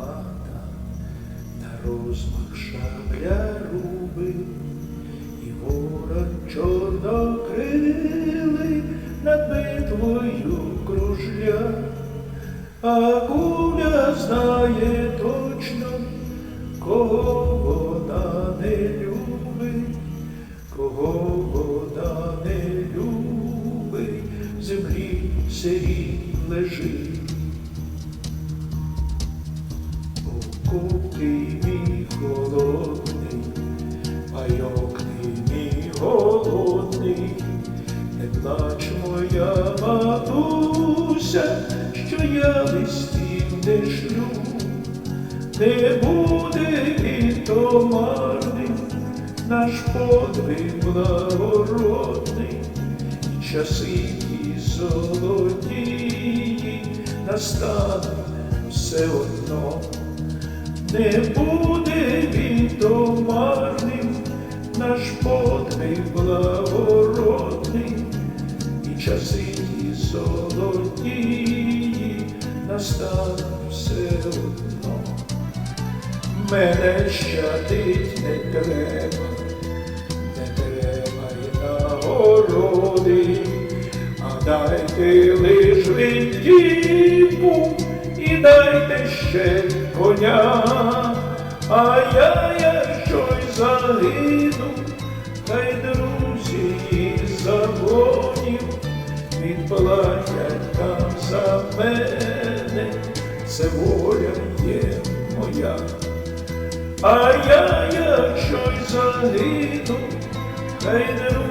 Карпата, та розмах шабля руби і ворог чорнокрилий над битвою кружля, а куля знає точно, кого вона не любить, кого вона не любить, землі сирій лежить. Окупий мій холодний, пайок мій голодний, не плач моя матуся, що я листів не шлю, не буде він то марний, наш подвиг благородний, і часи ті золотії настануть все одно. Не буде він то марним, наш подвиг благородний, і часи ті золотії настануть все одно. Мене щадить не треба, не треба й нагороди, а дайте лиш і дайте ще коня, а я, якщо й загину, хай друзі із загонів відплатять там за мене, це воля є моя. А я, якщо й загину, хай друзі